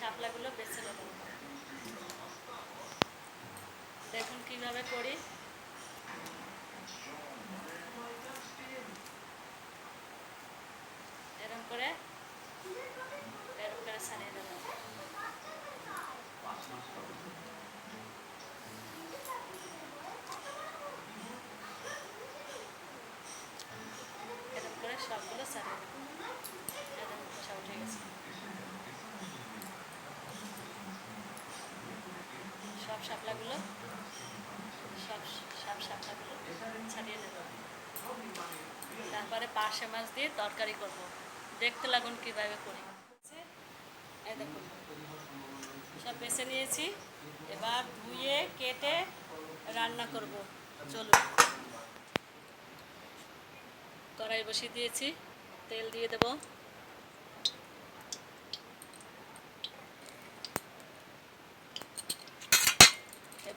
শাপলাগুলো বেছে নেব। দেখুন কীভাবে করি। এরকম করে এরকম করে ছাড়িয়ে দেবো এরকম করে সবগুলো ছাড়িয়ে দেবো এরকম সব উঠে গেছে সব শাপলাগুলো সব সব শাপলাগুলো ছাড়িয়ে নেব। তারপরে পার্শে মাছ দিয়ে তরকারি করব। দেখতে লাগুন কীভাবে করি। সব বেছে নিয়েছি। এবার ধুয়ে, কেটে রান্না করব। চলুন। কড়াই বসিয়ে দিয়েছি। তেল দিয়ে দেব।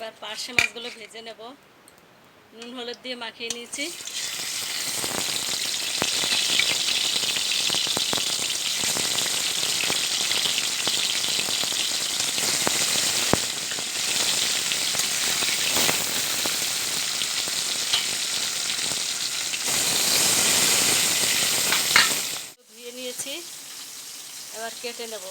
এবার পার্শে মাছগুলো ভেজে নেব। নুন হলুদ দিয়ে মাখিয়ে নিয়েছি। এবার কেটে নেব।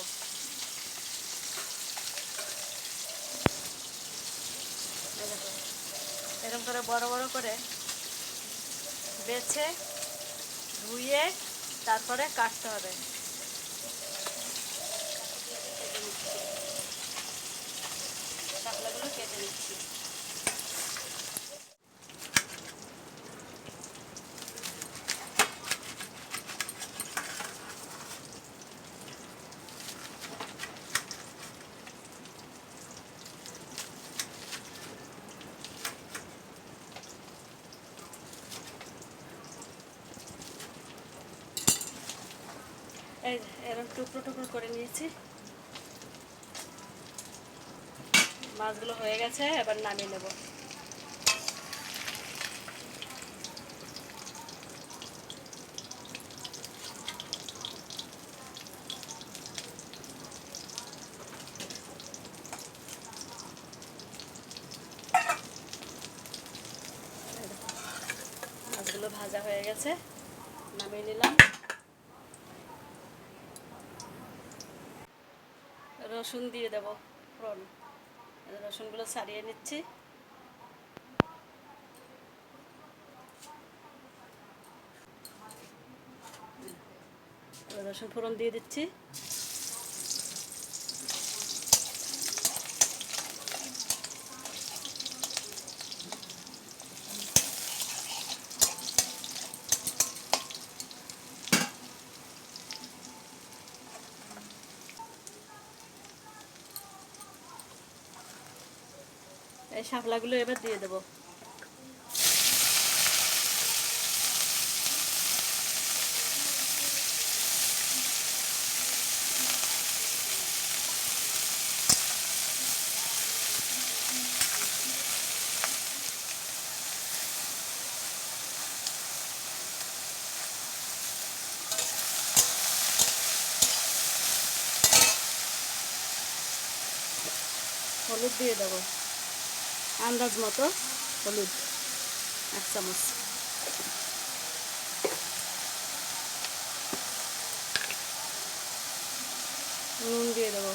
এরকম করে বড় বড় করে বেছে ধুয়ে তারপরে কাটতে হবে। এরকম টুকরো টুকরো করে নিয়েছি। মাছগুলো হয়ে গেছে, এবার নামিয়ে নেব। মাছগুলো ভাজা হয়ে গেছে, নামিয়ে নিলাম। রসুন দিয়ে দেব ফোড়ন। রসুনগুলো ছাড়িয়ে নিচ্ছি। রসুন ফোড়ন দিয়ে দিচ্ছি। এই শাপলাগুলো এবার দিয়ে দেবো। হলুদ দিয়ে দেবো। আন্দাজ মতো হলুদ এক চামচ। নুন দিয়ে দেবো।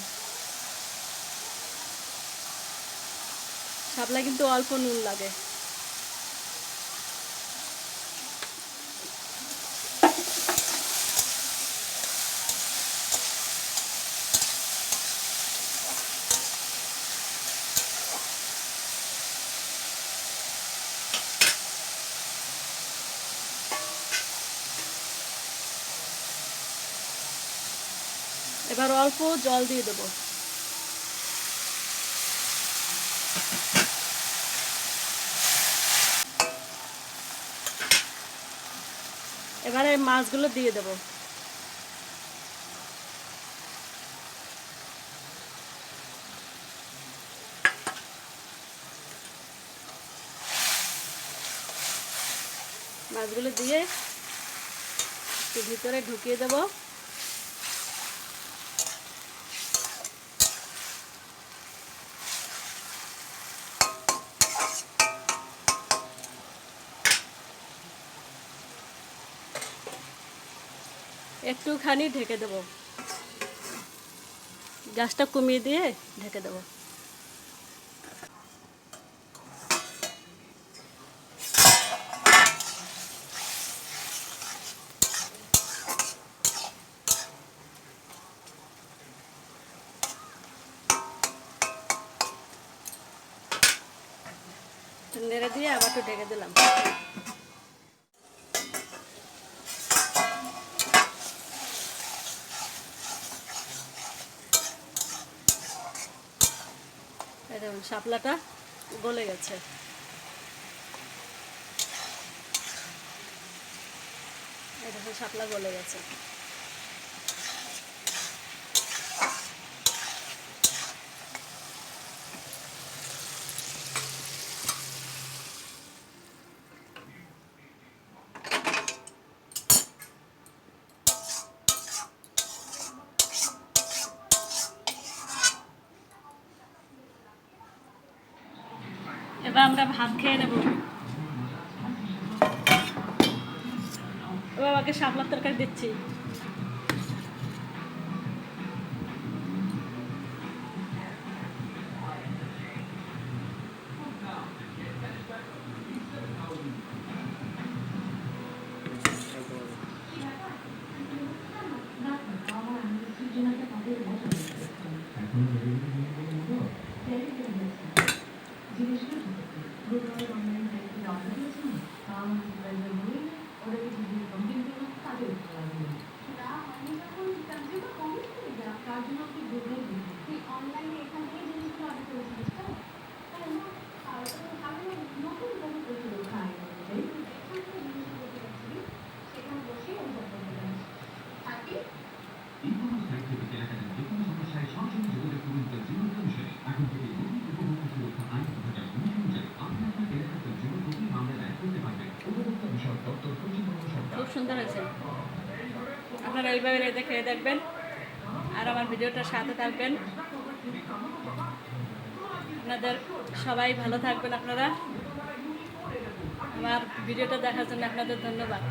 শাপলা কিন্তু অল্প নুন লাগে। এবার অল্প জল দিয়ে দেবো। এবারে মাছগুলো দিয়ে দেবো। মাছগুলো দিয়ে ভিতরে ঢুকিয়ে দেবো। একটুখানি ঢেকে দেবো। গ্যাসটা কমিয়ে দিয়ে ঢেকে দেবো। নেড়ে দিয়ে আবার একটু ঢেকে দিলাম। শাপলাটা গলে গেছে। এই শাপলা গলে গেছে। এবার আমরা ভাত খেয়ে নেব। এবার আমাকে শাপলার তরকারি দিচ্ছি। সুন্দর হয়েছে। আপনারা এইভাবে রেঁধে খেয়ে দেখবেন। আর আমার ভিডিওটা সাথে থাকবেন। আপনাদের সবাই ভালো থাকবেন আপনারা। আমার ভিডিওটা দেখার জন্য আপনাদের ধন্যবাদ।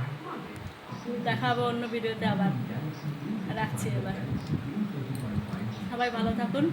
দেখাবো অন্য ভিডিওতে আবার। রাখছি এবার। সবাই ভালো থাকুন।